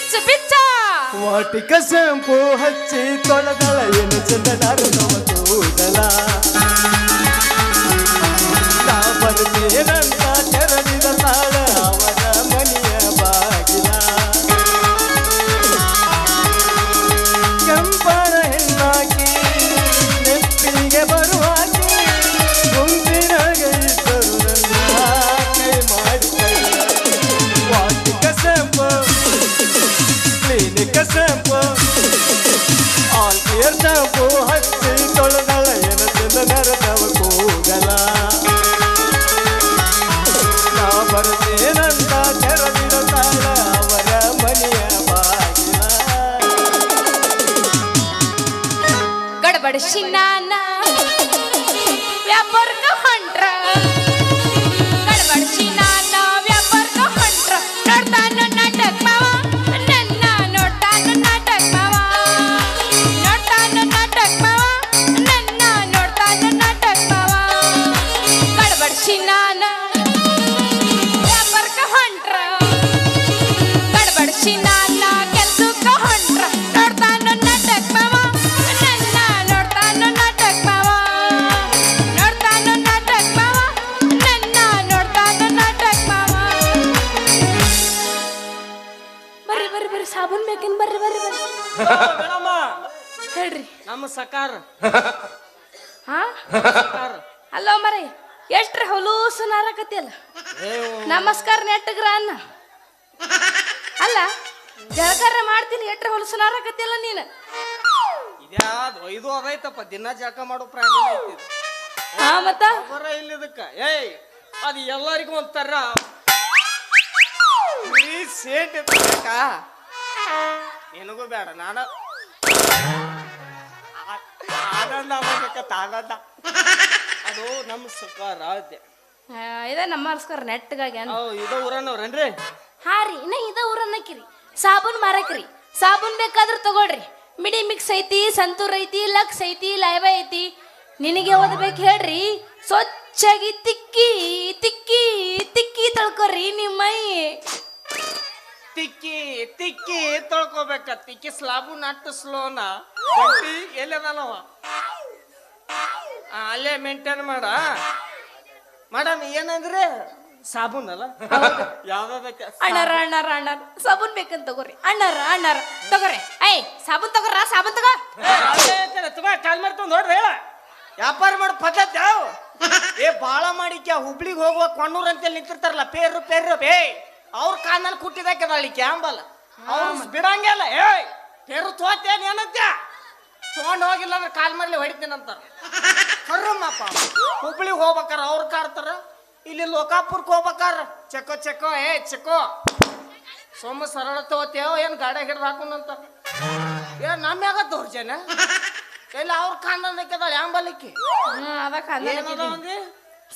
ಬಿಚ್ಚ ಬಿಚ್ಚ ವಾಟಿಕ shampoo ಹಚ್ಚಿ ತೊಳೆದಳ ಏನು ಚಂದನಾರು ನವ ಕೂದಲ ನಾ ಬರ್ತೀನಂತ ತೆರಳಿದ ಗಡಬಡಿಸಿ ನಾನ ಹೇಳ್ರಿ. ನಮ್ಮ ಸಕಾರ. ಹಾ? ಸಕಾರ. ಅಲ್ಲೋ ಮರಿ ಎಷ್ಟ್ರಿ ಹೊಲೂಸು ಅಲ್ಲ ನಮಸ್ಕಾರ ನೆಟ್ಟಗ್ರ ಅನ್ನ. ಅಲ್ಲ ಜಳಕಾರ ಮಾಡ್ತೀನಿ ಎಟ್ರ ಹೊಲಸು ನಾರಕತ್ತಿಯಲ್ಲ ನೀನು? ಇದ್ಯಾವ್ದು ಇದು ಅದೈತಪ್ಪ ದಿನ ಜಳಕ ಮಾಡೋ ಪ್ರಾಣಿ ಐತಿ. ಹಾ ಮತ್ತ? ಬರ ಇಲ್ಲಿದಕ್ಕ ಏಯ್ ಅದು ಎಲ್ಲರಿಗೂ ಒಂಥರ ಈ ಸೇಟ್ ಇರ್ತಕ್ಕ ನಿನಗೂ ಬೇಡ ನಾನು ಆನಂದ ಆಗ್ಬೇಕತ್ತ ಆನಂದ ಅದು ನಮ್ಮ ಸುಖ ರಾಜ್ಯ ಆ, ಇದ ನಮಸ್ಕಾರ ನೆಟ್ಟಗಾಗಿ ಅನ್ನ ಅವ್ ಇದು ಊರನ್ನವ್ರೇನ್ರಿ ಹಾ ರೀ ಇನ್ನ ಇದ ಊರನ್ನಕ್ಕಿರಿ ಸಾಬೂನ್ ಮಾರಕ್ರಿ ಸಾಬೂನ್ ಬೇಕಾದ್ರೆ ತಗೊಳ್ರಿ. ಮಿಡಿ ಮಿಕ್ಸ್ ಐತಿ ಸಂತೂರ್ ಐತಿ ಲಕ್ಸ್ ಐತಿ ಲೈವ ಐತಿ. ನಿನಗೆ ಓದ್ಬೇಕು ಹೇಳ್ರಿ. ಸ್ವಚ್ಛಾಗಿ ತಿಕ್ಕಿ ತಿಕ್ಕಿ ತಿಕ್ಕಿ ತೊಳ್ಕೊರಿ ನಿಮ್ಮ ತಿಕ್ಕಿ ತಿಕ್ಕಿ ತೊಳ್ಕೊಬೇಕ. ತಿಕ್ಕಿ ಸ್ಲಾಬು ನಟ್ಟು ಸ್ಲೋನಾ. ಬಂಟಿ ಎಲ್ಲದಲ್ಲವ ಅಲ್ಲೇ ಮೇಂಟೈನ್ ಮಾಡ. ಮೇಡಮ್ ಏನಂದ್ರೆ? ಸಾಬೂನ್ ಅಲ್ಲ? ಅಣ್ಣರ ಅಣ್ಣಾರ ಅಣ್ಣಾರ ಅಣ್ಣಾರ. ಸಾಬೂನ್ ಬೇಕಂತ ತಗೋರಿ. ಅಣ್ಣರ ಅಣ್ಣಾರ. ತಗೋರಿ. ಐ ಸಾಬೂನ್ ತಗೋರ ಸಾಬೂನ್ ತಗೋ. ತುಂಬಾ ಕಾಲ್ ಮಾಡ್ತು ನೋಡ್ರಿ ಹೇಳ. ವ್ಯಾಪಾರ ಮಾಡ ಪದ್ಧತಿ ಯಾವ? ಏ ಬಾಳ ಮಾಡಿಕ್ಯ ಹುಬ್ಳಿಗೆ ಹೋಗುವ ಕೊಣ್ಣೂರ್ ಅಂತೇಳಿ ನಿಂತಿರ್ತಾರಲ್ಲ ಪೇರು ಪೇರು ಬೇ ಅವ್ರ ಕಾನಲ್ಲಿ ಕುಟ್ಟಿದಾಕದಾಳಿ ಕ್ಯಾಂಬಲ್. ಅವ್ರು ಬಿಡಂಗಿಲ್ಲ ಏಯ್ ಪೇರು ತೋತೇನ್ ಏನಂತ್ಯ? ತಗೊಂಡ್ ಹೋಗಿಲ್ಲ ಅಂದ್ರೆ ಕಾಲ್ ಮಾಡ್ಲಿ ಹೊಡಿತೀನಂತಾರ. ಕರ್ರಮ್ಮಪ್ಪ. ಹುಬ್ಳಿಗೆ ಹೋಗ್ಬೇಕಾರ ಅವ್ರು ಕಾರ್ತಾರ? ಇಲ್ಲಿ ಲೋಕಾಪುರಕ್ಕೆ ಹೋಗ್ಬೇಕಾರ? ಚೆಕ್ಕೋ ಚೆಕ್ಕೋ ಏ ಚೆಕ್ಕೋ ಸೊಮ್ಮ ಸರಳ ತಗೋತೇವ ಏನ್ ಗಾಡಿ ಹಿಡ್ದು ಹಾಕೊಂಡಂತ? ಏ ನಮ್ಯಾಗ ದೌರ್ಜನ್ಯ. ಎಲ್ಲ ಅವ್ರ ಕಾಂಡದಕ್ಕೆದಾಳ ಯಾಂಬಲಿಕ್ಕಿ ಅದಕ್ಕ ಒಂದಿ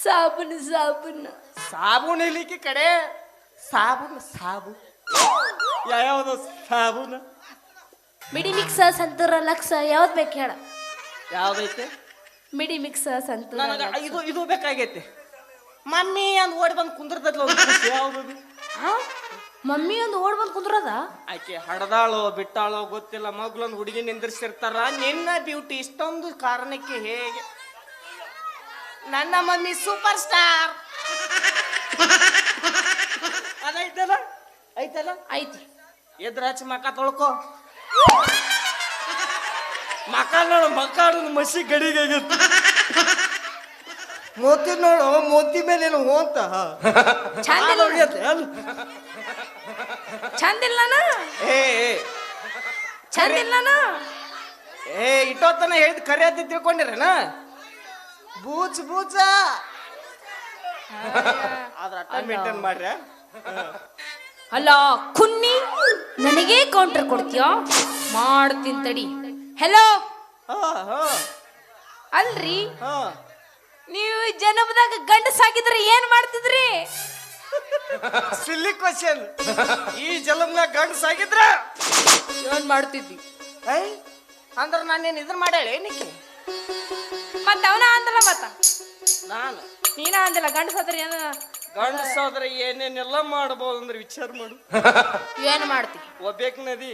ಸಾಬೂನ್ ಸಾಬೂನ್. ಸಾಬೂನ್ ಇಲಿಕ್ಕಿ ಕಡೆ? ಸಾಬೂನ್ ಸಾಬು ಯಾವ್ದು ಸಾಬೂನ್? ಮಿಡಿ ಮಿಕ್ಸ ಸಂತೂರ ಲಕ್ಸ್ ಯಾವ್ದು ಬೇಕು ಹೇಳ? ಯಾವ್ದೈತೆ ಮಿಡಿ ಮಿಕ್ಸ್ ನನಗ ಇದು ಇದು ಬೇಕಾಗೈತೆ. ಮಮ್ಮಿ ಅಂದ್ ಓಡಿ ಬಂದು ಯಾವ್ದು ಹಾ? ಮಮ್ಮಿ ಒಂದು ಓಡ್ ಬಂದು ಕುಂದ್ರದ? ಆಕೆ ಹಡದಾಳೋ ಬಿಟ್ಟಾಳೋ ಗೊತ್ತಿಲ್ಲ. ಮಗ್ಲೊಂದು ಹುಡುಗಿ ನಿಂದಿರ್ಸಿರ್ತಾರ. ನಿನ್ನ ಬ್ಯೂಟಿ ಇಷ್ಟೊಂದು ಕಾರಣಕ್ಕೆ ಹೇಗೆ? ನನ್ನ ಮಮ್ಮಿ ಸೂಪರ್ ಸ್ಟಾರ್. ಅದೈತಲ್ಲ ಐತಲ್ಲ? ಐತಿ. ಎದ್ರ ಹಚ್ಚಿ ತೊಳ್ಕೋ ತೊಳ್ಕೊ. ಮಕ ನೋಡು ಮಸಿ ಗಡಿಗೆ ಆಗಿತ್ತು. ಮೋತಿ ನೋಡು ಮೋತಿ ಮೇಲೆ ಏನು ಹೋಂತ? ಚಂದ ಚಂದಿಲ್ಲನ ಚಂದ ಇಲ್ಲನ ಏ ಇಟ್ಟೋತನ ಹೇಳಿದ ಕರೆ ಅಂತ ತಿಳ್ಕೊಂಡಿರೇನ? ಬೂಚ್ ಬೂಚ. ಅದ್ರ ಅಟ್ಟ ಮೇಂಟೈನ್ ಮಾಡ್ರಿ ಅಲ್ಲ ಕುನ್ನಿ ನನಗೇ ಕೌಂಟರ್ ಕೊಡ್ತೀಯ? ಮಾಡ್ತೀನಿ ತಡಿ. ಹೆಲೋ ಅಲ್ರಿ? ನೀವು ಜನ್ಮದಾಗ ಗಂಡಸಾಗಿದ್ರೆ ಏನ್ ಮಾಡ್ತಿದ್ರಿ? ಸಿಲ್ಲಿ ಕ್ವಶನ್ ಈ ಜಲಮ್ನ ಗಂಡಸಾಗಿದ್ರ? ಏನ್ ಮಾಡ್ತಿದ್ವಿ ಐ ಅಂದ್ರ ನಾನೇನ್ ಇದ್ರ ಮಾಡ್ಯಾಳ ಏನಕ್ಕೆ? ಮತ್ತ ಅವನ ಅಂದಲ್ಲ ಮತ್ತ? ನಾನು. ನೀನ ಅಂದಿಲ್ಲ ಗಂಡಸಾದ್ರೆ ಏನ ಗಂಡಸಾದ್ರೆ ಏನೇನೆಲ್ಲ ಮಾಡಬಹುದು ಅಂದ್ರೆ ವಿಚಾರ ಮಾಡು. ಏನ್ ಮಾಡ್ತಿ? ಒಬ್ಬೇಕ್ ನದಿ.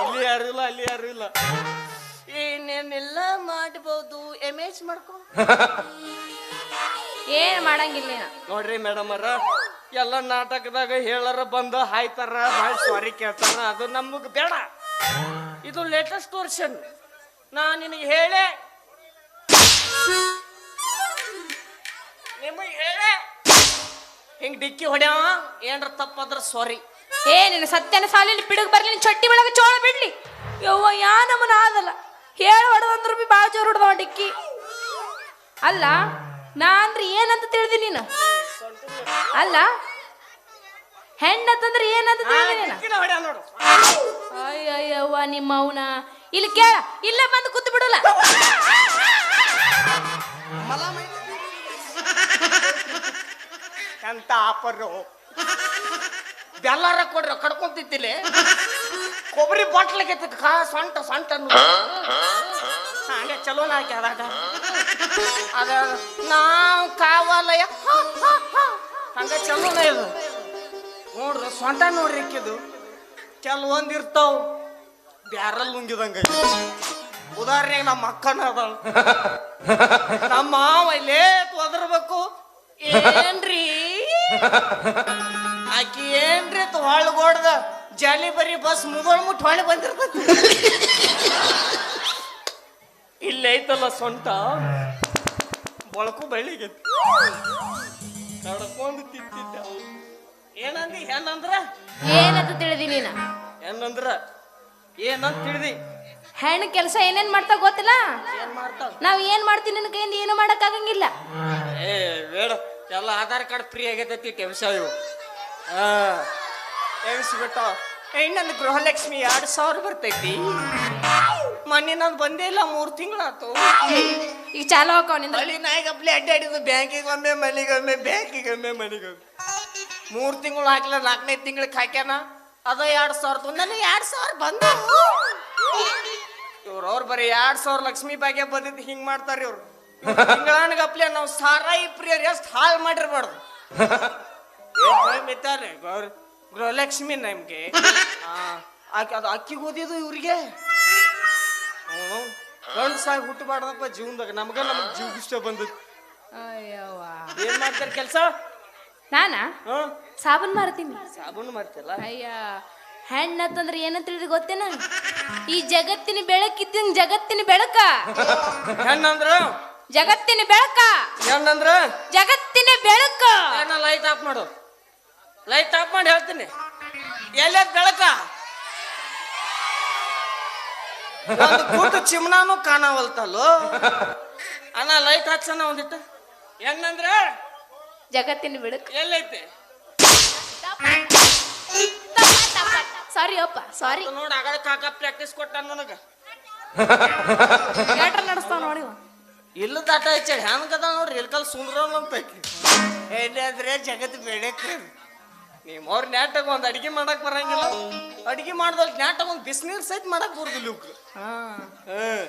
ಇಲ್ಲಿ ಯಾರು ಇಲ್ಲ ಅಲ್ಲಿ ಯಾರು ಇಲ್ಲ. ಏನೇನೆಲ್ಲ ಮಾಡಬಹುದು ಎಮೇಜ್ ಮಾಡ್ಕೊ. ಏನ್ ಮಾಡಂಗಿಲ್ಲ ನೀನು ನೋಡ್ರಿ ಮೇಡಮ್ ಅರ ಎಲ್ಲ ನಾಟಕದಾಗ ಹೇಳರ ಬಂದು ಹಾಯ್ತಾರ ಭಾಳ ಸಾರಿ ಕೇಳ್ತಾರ ಅದು ನಮಗ್ ಬೇಡ. ಇದು ಲೇಟೆಸ್ಟ್ ವರ್ಷನ್ ನಾ ನಿನಗೆ ಹೇಳೆ. ನಿಮಗೆ ಹೇಳೆ. ಹಿಂಗ್ ಡಿಕ್ಕಿ ಹೊಡ್ಯಾವ ಏನ್ರ ತಪ್ಪಾದ್ರ ಸಾರಿ ಏ ಸತ್ಯನ ಸಾಲಿನ ಪಿಡುಗು ಬರ್ಲಿ ನಿನ್ ಚಟ್ಟಿ ಒಳಗೆ ಚೋಳ ಬಿಡ್ಲಿ. ಯವ್ವ ಯಾ ನಮ್ಮನ ಆದಲ್ಲ. ಹೇಳು ಹೊಡೆದಂದ್ರ ಬಿ ಭಾಳ ಜೋರು ಹೊಡೆದವ ಡಿಕ್ಕಿ. ಅಲ್ಲ ನಾ ಅಂದ್ರೆ ಏನಂತ ತಿಳಿದಿ ನೀನು? ಅಲ್ಲ ಹೆಣ್ಣಂತಂದ್ರೆ ಏನಂತ ತಿಳಿದಿ ನೀನು? ಅಯ್ಯಯ್ಯವ್ವ ನಿಮ್ಮ ಅವನ. ಇಲ್ಲಿ ಕೇಳ ಇಲ್ಲೇ ಬಂದು ಕೂತು ಬಿಡಲ್ಲ. ಎಂತ ಆಫರು ಬೆಲ್ಲಾರ ಕೊಡ್ರಿ ಕಡ್ಕೊಂತಿತ್ತಿಲ್ಲ ಕೊಬ್ಬರಿ ಬಾಟ್ಲಿಗೆ ಕಾ ಸೊಂಟ ಸೊಂಟ ಅನ್ನೋದು. ಹಂಗೆ ಚಲೋ ಹಾಕಿ ಅದಾಗ. ಅದ ನಾವು ಕಾವಲಯ ಹಂಗೆ ಚಲೋನ ಇದು. ನೋಡ್ರಿ ಸೊಂಟ ನೋಡ್ರಿ ಇಕ್ಕಿದು ಕೆಲವೊಂದ್ ಇರ್ತಾವ್ ಬ್ಯಾರಲ್ ಮುಂಗಿದಂಗ ಉದಾಹರಣೆಗೆ ನಮ್ಮ ಅಕ್ಕನ ಅದಾಳ. ನಮ್ಮ ಮಾವ ಇಲ್ಲೇ ಒದರ್ಬೇಕು ಏನ್ರಿ? ಆಕಿ ಏನ್ರಿ ಅಂತ ಹೊಳ್ಗೋಡ್ದ? ಜಾಲಿ ಬರಿ ಬಸ್ ಮುಗೋಳ್ ಮುಟ್ಟು ಹೊಳೆ ಬಂದಿರ್ತ ಇಲ್ಲೈತಲ್ಲ ಸೊಂಟ? ಬಳಕು ಬೆಳಿಗ್ಗೆ ನಡ್ಕೊಂಡು ತಿಂತಿದ್ದ. ಏನಂದಿ ಹೆಣ್ಣಂದ್ರ? ಏನಂತ ತಿಳಿದಿ ನೀನ? ಹೆಣ್ಣಂದ್ರ? ಏನಂತ ತಿಳಿದಿ? ಹೆಣ್ಣು ಕೆಲಸ ಏನೇನ್ ಮಾಡ್ತಾ ಗೊತ್ತಿಲ್ಲ? ಏನ್ ಮಾಡ್ತಾವ? ನಾವ್ ಏನ್ ಮಾಡ್ತೀನಿ ನಿನ್ ಕೈಯಿಂದ ಏನು ಮಾಡಕ್ ಆಗಂಗಿಲ್ಲ. ಏ ಬೇಡ. ಎಲ್ಲ ಆಧಾರ್ ಕಾರ್ಡ್ ಫ್ರೀ ಆಗೈತೈತಿ ಕೆಲಸ ಇವು. ಹಾ ಬಿಟ್ಟ ಇನ್ನೊಂದು ಗೃಹಲಕ್ಷ್ಮಿ ಎರಡು ಸಾವಿರ ಬರ್ತೈತಿ. ಮೊನ್ನೆ ನಾನು ಬಂದೇ ಇಲ್ಲ ಮೂರ್ ತಿಂಗಳಾತು. ಈಗ ಚಾಲು ಹಾಕೋ ನಿಂದ ಅಲ್ಲಿ ನಾಯಿಗಪ್ಲೆ ಅಡ್ಡಾಡಿದ್ದು ಬ್ಯಾಂಕಿಗೆ ಒಮ್ಮೆ ಮನೆಗೊಮ್ಮೆ ಬ್ಯಾಂಕಿಗೆ ಒಮ್ಮೆ ಮನೆಗೊಮ್ಮೆ ಮೂರು ತಿಂಗಳು ಹಾಕಿಲ್ಲ ನಾಲ್ಕನೇ ತಿಂಗಳಿಗೆ ಹಾಕ್ಯಾನ ಅದ ಎರಡು ಸಾವಿರ ತಂದ ನನಗೆ ಎರಡು ಸಾವಿರ ಬಂದ ಇವ್ರು ಅವ್ರು ಬರೀ ಎರಡು ಸಾವಿರ ಲಕ್ಷ್ಮಿ ಬಾಗ್ಯ ಬಂದಿದ್ದು ಹಿಂಗ್ ಮಾಡ್ತಾರ ಇವ್ರು. ತಿಂಗಳಾನಗಪ್ಲೆ ನಾವು ಸಾರಾಯಿ ಪ್ರಿಯರ್ ಎಷ್ಟು ಹಾಳು ಮಾಡಿರ್ಬಾರ್ದು. ಗೃಹಲಕ್ಷ್ಮಿ ನಮ್ಗೆ. ಆ, ಆಕಿ ಅದು ಅಕ್ಕಿ ಓದಿದ್ದು ಇವ್ರಿಗೆ? ಹ್ಞೂ. ಗಂಡ್ಸಾಗಿ ಹುಟ್ಟಬಾರ್ದಪ್ಪ ಜೀವನದಾಗ. ನಮ್ಗ ನಮ್ಗೆ ಜೀವ ಇಷ್ಟ ಬಂದದ್ದು. ಅಯ್ಯವ್ವ. ಏನ್ ಮಾಡ್ತಾರೆ ಕೆಲಸ? ನಾನಾ? ಹ್ಮ್ ಸಾಬೂನ್ ಮಾರ್ತೀನಿ. ಸಾಬೂನು ಮಾಡ್ತಿಲ್ಲ ಅಯ್ಯ ಹೆಣ್ಣತ್ತಂದ್ರೆ ಏನಂತ ಹೇಳಿದ್ರೆ ಗೊತ್ತೇನ ಈ ಜಗತ್ತಿನ ಬೆಳಕಿದ್ದಂಗ್ ಜಗತ್ತಿನ ಬೆಳಕ. ಹೆಣ್ಣಂದ್ರ? ಜಗತ್ತಿನ ಬೆಳಕ. ಹೆಣ್ಣಂದ್ರ? ಜಗತ್ತಿನ ಬೆಳಕ. ಏನ ಲೈಟ್ ಆಫ್ ಮಾಡು. ಲೈಟ್ ಆಫ್ ಮಾಡಿ ಹೇಳ್ತೀನಿ. ಎಲ್ಲ ಬೆಳಕ? ಕೂತು ಚಿಮ್ನಾನು ಕಾಣವಲ್ತಲ್ಲೋ? ಅಣ್ಣ ಲೈಟ್ ಹಚ್ಚನ ಒಂದಿಟ್ಟು. ಹೆಂಗಂದ್ರೆ? ಜಗತ್ತಿನ ಬಿಡಕ್. ಎಲ್ಲೈತೆ? ಸಾರಿ ಅಪ್ಪ ಸಾರಿ ನೋಡಿ ಆಗಳ ಕಾಕ ಪ್ರಾಕ್ಟೀಸ್ ಕೊಟ್ಟ ನನಗ. ಥಿಯೇಟರ್ ನಡೆಸ್ತಾವ ನೋಡಿ. ಇಲ್ಲ ದಾಟ ಹೆಚ್ಚಾಡಿ ಹೆಂಗದ ನೋಡ್ರಿ ಇಲ್ಕಲ್ ಸುಂದ್ರ ಅಂತ ಏನಾದ್ರೆ ಜಗತ್ ಬೆಳಕ್ ನೀವು ಅವ್ರ ನ್ಯಾಟಾಗ ಒಂದು ಅಡಿಗೆ ಮಾಡಕ್ ಬರಂಗಿಲ್ಲ. ಅಡಿಗೆ ಮಾಡ್ದಲ್ ನ್ಯಾಟಾಗ ಒಂದು ಬಿಸಿನೀರ್ ಸಹಿತ ಮಾಡಕ್ ಬರುದಿಲ್ಲ ಇವ್ಕ್ ಹ್ಮ್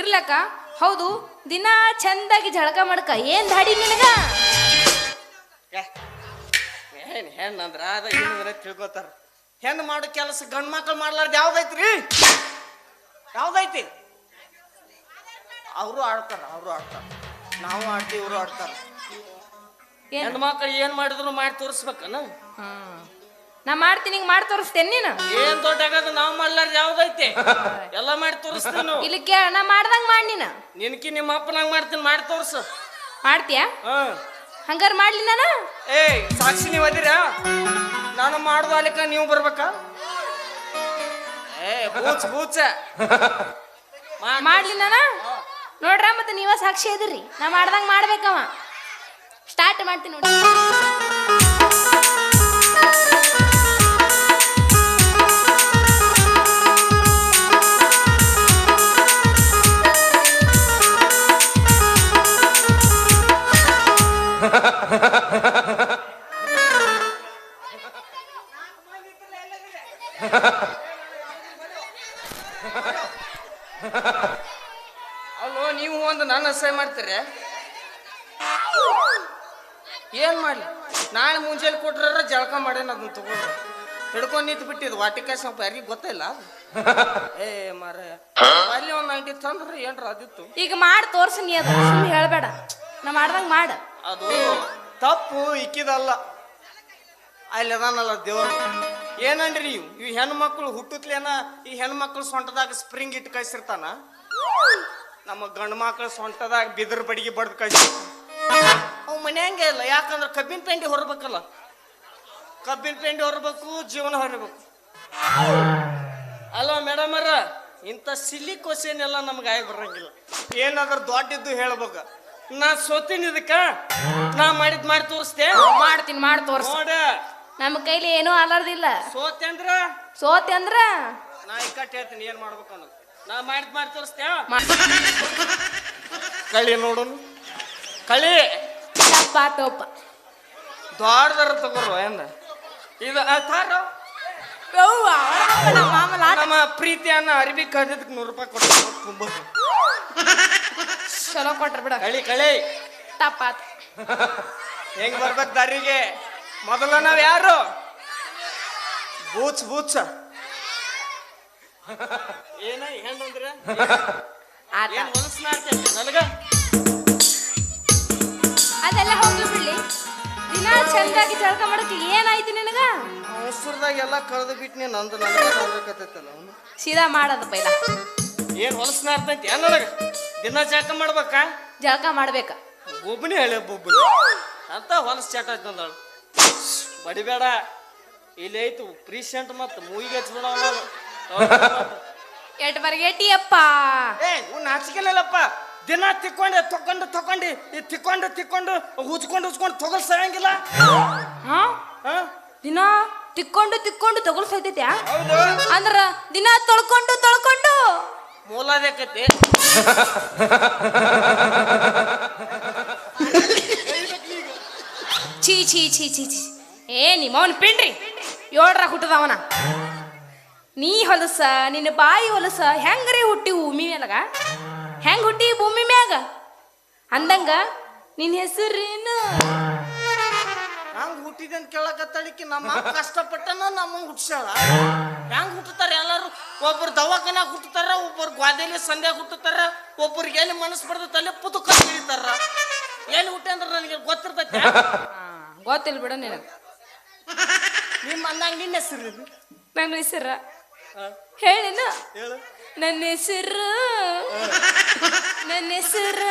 ಇರ್ಲಕ್ಕ ಹೌದು ದಿನ ಚಂದಾಗಿ ಜಳಕ ಮಾಡಕ ಏನ್ ದಾಡಿ ನಿನಗ? ಏನ್ ಹೆಣ್ಣಂದ್ರ ಅದ ಏನಂದ್ರ ತಿಳ್ಕೊತಾರ. ಹೆಣ್ಣು ಮಾಡೋ ಕೆಲಸ ಗಂಡ್ ಮಕ್ಳು ಮಾಡ್ಲಾರ್ದ ಯಾವ್ದೈತ್ರಿ? ಯಾವ್ದೈತಿ? ಅವರು ಆಡ್ತಾರ ಅವರು ಆಡ್ತಾರ. ನಾವು ಆಡ್ತೀವಿ ಇವರು ಆಡ್ತಾರ. ಹೆಣ್ಮಕ್ಳು ಏನ್ ಮಾಡಿದ್ರು ಮಾಡಿ ತೋರಿಸ್ಬೇಕನ? ಹ್ಮ್. ನಾ ಮಾಡ್ತೀನಿ ಹಿಂಗ್ ಮಾಡಿ ತೋರಿಸ್ತೇನೆ ನೀನು. ಏನ್ ದೊಡ್ಡ ಆಗದ ನಾವ್ ಮಾಡ್ಲಾರ್ದ ಯಾವ್ದೈತಿ? ಎಲ್ಲ ಮಾಡಿ ತೋರಿಸ್ತೀನಿ ಇಲ್ಲಿ ಕೇಳ ನಾ ಮಾಡ್ದಂಗ್ ಮಾಡಿ ನೀನು. ನಿನ್ಕಿ ನಿಮ್ಮ ಅಪ್ಪನಂಗ್ ಮಾಡ್ತೀನಿ ಮಾಡಿ ತೋರ್ಸು. ಮಾಡ್ತೀಯಾ? ಹ್ಮ್ ಹಂಗಾರ ಮಾಡ್ಲಿ ನಾನು. ಏ ಸಾಕ್ಷಿ ನೀವು ಅದಿರ? ನಾನು ಮಾಡುದು ಅಲ್ಲಿಕ ನೀವು ಬರ್ಬೇಕಾ? ಏ ಬೂಚ್ ಬೂಚ. ಮಾಡ್- ಮಾಡ್ಲಿ ನಾನು. ನೋಡ್ರ ಮತ್ತೆ ನೀವ ಸಾಕ್ಷಿ ಅದಿರಿ. ನಾ ಮಾಡ್ದಂಗ್ ಮಾಡ್ಬೇಕವ. ಸ್ಟಾರ್ಟ್ ಮಾಡ್ತೀನಿ ನೋಡಿ. ಏನ್ ಮಾಡ್ಲಿ? ನಾಳೆ ಮುಂಜಾನೆ ಕೊಟ್ರ ಜಳಕ ಮಾಡೇನ ಅದನ್ನ ತಗೊಂಡು ಹಿಡ್ಕೊಂಡು ನಿಂತು ಬಿಟ್ಟಿದ್ ವಾಟಿಕ ಸ್ವಲ್ಪ ಯಾರಿಗೂ ಗೊತ್ತಿಲ್ಲ ಏ ಮಾರ ಅಲ್ಲಿ ಒಂದ್ ಅಂಗಡಿ ತಂದ್ರ ಏನ್ರ ಅದಿತ್ತು? ಈಗ ಮಾಡಿ ತೋರ್ಸು ನೀ ಅದು. ಸುಮ್ಮನೆ ಹೇಳ್ಬೇಡ. ನಾ ಮಾಡ್ದಂಗ ಮಾಡ. ಅದು ತಪ್ಪು ಇಕ್ಕಿದಲ್ಲ. ಅಲ್ಲಿ ಅದಾನಲ್ಲ ದೇವ್ರ. ಏನಂದ್ರಿ ನೀವು? ಈ ಹೆಣ್ಮಕ್ಳು ಹುಟ್ಟುತ್ಲೇನ ಈ ಹೆಣ್ಮಕ್ಳು ಸೊಂಟದಾಗ ಸ್ಪ್ರಿಂಗ್ ಇಟ್ಟು ಕಳ್ಸಿರ್ತಾನ ನಮ್ಮ ಗಂಡು ಮಕ್ಳು ಸೊಂಟದಾಗ ಬಿದ್ರ ಬಡಿಗೆ ಬಡ್ದು ಕಳ್ಸಿರ್ತಾನ ಅವ್ ಮನ್ಯಾಂಗೆ ಇಲ್ಲ ಯಾಕಂದ್ರೆ ಕಬ್ಬಿನ ಪೆಂಡಿ ಹೊರಬೇಕಲ್ಲ. ಕಬ್ಬಿನ ಪೆಂಡಿ ಹೊರಬೇಕು ಜೀವನ ಹೊರಬೇಕು. ಅಲ್ವಾ ಮೇಡಮ್ ಅರ ಇಂಥ ಸಿಲ್ಲಿ ಕ್ವಶನ್ ಎಲ್ಲ ನಮ್ಗೆ ಆಗಿ ಬರಂಗಿಲ್ಲ. ಏನಾದ್ರೂ ದೊಡ್ಡದ್ದು ಹೇಳ್ಬೇಕು. ನಾ ಸೋತೀನಿ ಇದಕ್ಕ. ನಾ ಮಾಡಿದ್ ಮಾಡಿ ತೋರಿಸ್ತೆ. ಮಾಡ್ತೀನಿ ಮಾಡಿ ತೋರ್ಸ. ನೋಡ. ನಮ್ಮ ಕೈಲಿ ಏನೂ ಅಲಾರ್ದಿಲ್ಲ. ಸೋತೆ ಅಂದ್ರ? ಸೋತೆ ಅಂದ್ರ? ನಾ ಇಕ್ಕಟ್ಟು ಹೇಳ್ತೀನಿ ಏನ್ ಮಾಡ್ಬೇಕು ಅನ್ನೋದು ನಾ ಮಾಡಿದ್ ಮಾಡಿ ತೋರಿಸ್ತೆ ಮಾ- ಕಳಿ ನೋಡುನು ಕಳಿ ತಪ್ಪಾತಪ್ಪ ದೊಡ್ಡದಾರ ತಗೋರು ಏನ ಇದು ತಾರೋ. ನಮ್ಮ ಪ್ರೀತಿಯನ್ನ ಅರಿವಿ ಕಡಿದಕ್ಕೆ ನೂರು ರೂಪಾಯಿ ಕೊಟ್ಟು ತುಂಬ ಚಲೋ ಕೊಟ್ರ ಬಿಡ. ಕಳಿ ಕಳಿ ತಪ್ಪಾತ ಹೆಂಗ್ ಬರ್ಬೇಕು ದಾರಿಗೆ? ಮೊದಲ ನಾವ್ ಯಾರು? ಬೂಚ್ ಬೂಚ್. ಏನ ಹೆಣ್ಣಂದ್ರ ಆತ. ಏನ್ ಹೊಲಸ್ ಮಾಡ್ತೇನೆ ನನಗ? ಅದೆಲ್ಲ ಹೋಗ್ಲಿ ಬಿಡ್ಲಿ. ದಿನ ಚಂದಾಗಿ ಜಳಕ ಮಾಡಕ್ಕೆ ಏನಾಯ್ತು ನಿನಗ? ಅವಸರದಾಗ ಎಲ್ಲ ಕಳೆದು ಬಿಟ್ನಿ ನಂದು ನನಗೆ ಸಾರ್ಬೇಕತ್ತೈತಲ್ಲ ಅವನು. ಸೀದಾ ಮಾಡೋದು ಪೈಲ. ಏನ್ ಹೊಲಸ್ ನಾರ್ತೈತಿ ಏನ್ ನನಗ? ದಿನ ಜಳಕ ಮಾಡ್ಬೇಕಾ? ಜಳಕ ಮಾಡ್ಬೇಕ. ಒಬ್ಬನೇ ಹೇಳಿ ಒಬ್ಬೊಬ್ಬನಿ ಅಂತ ಹೊಲಸ್ ಚಾಟ ಆಯ್ತು ಅಂದಳು ಬಡಿಬೇಡ. ಇಲ್ಲಿ ಐತು ಪ್ರೀಸೆಂಟ್ ಮತ್ತೆ ಮೂವಿಗೆ ಹಚ್ಬಿಡ ಎಟ್ ಬರ್ಗೆಟಿಯಪ್ಪ ಏ ಇವ್ ನಾಚಿಕೆಲ್ಲಪ್ಪ ದಿನ ತಿಕ್ಕೊಂಡೆ ತಕ್ಕೊಂಡು ತಕೊಂಡು ಈ ತಿಕ್ಕೊಂಡು ತಿಕ್ಕೊಂಡು ಉಜ್ಕೊಂಡು ಉಜ್ಕೊಂಡು ತೊಗಲ್ ಸಾಯಂಗಿಲ್ಲ ಹಾ? ಹಾ? ದಿನ ತಿಕ್ಕೊಂಡು ತಿಕ್ಕೊಂಡು ತಗೊಳ್ಸೈತೈತ್ಯಾ ಹೌದು. ಅಂದ್ರ ದಿನ ತೊಳ್ಕೊಂಡು ತೊಳ್ಕೊಂಡು. ಮೂಲ ಬೇಕೈತಿ ಛೀ ಛೀ ಛೀ ಛೀ ಛೀ. ಏ ನಿಮ್ಮವನ್ ಪಿಂಡ್ರಿ ಏಳ್ರ ಹುಟ್ಟದವನ. ನೀ ಹೊಲಸ ನಿನ್ನ ಬಾಯಿ ಹೊಲಸ ಹೆಂಗ್ರಿ ಹುಟ್ಟಿ ಭೂಮಿ ಮ್ಯಾಲಗ? ಹೆಂಗ್ ಹುಟ್ಟಿ ಭೂಮಿ ಮ್ಯಾಗ? ಅಂದಂಗ ನಿನ್ನ ಹೆಸರೇನು? ಹಂಗ ಹುಟ್ಟಿದೆ ಅಂತ ಕೇಳಕತ್ತಳಿಕ್ಕೆ ನಮ್ಮ ಕಷ್ಟಪಟ್ಟನ ನಮ್ಮ ಹುಟ್ಟಿಸ್ಯಾಳ ಹೆಂಗ್ ಹುಟ್ಟುತ್ತಾರ ಎಲ್ಲರೂ? ಒಬ್ಬರು ದವಾಖಾನೆ ಹುಟ್ಟುತ್ತಾರ ಒಬ್ಬರು ಗ್ವಾದೇಲಿ ಸಂಧ್ಯಾಗ ಹುಟ್ಟುತ್ತಾರ ಒಬ್ಬರಿಗೆ ಎಲ್ಲಿ ಮನಸ್ಸು ಬಡ್ದ ತಲೆ ಪುತಕ ಹಿಡಿತಾರ. ಏನು ಹುಟ್ಟೆ ಅಂದ್ರೆ ನನಗೆ ಗೊತ್ತಿರ್ತೈತೆ. ಗೊತ್ತಿಲ್ಲ ಬಿಡ ನಿನ್ನ ನಿಮ್ಮ ಅಂದಂಗ ನಿನ್ನ ಹೆಸರು ನನ್ನ ಹೆಸರ ಹೇಳಿನ? ಹೇಳು. ನನ್ನ ಹೆಸರು. ನನ್ನ ಹೆಸರು.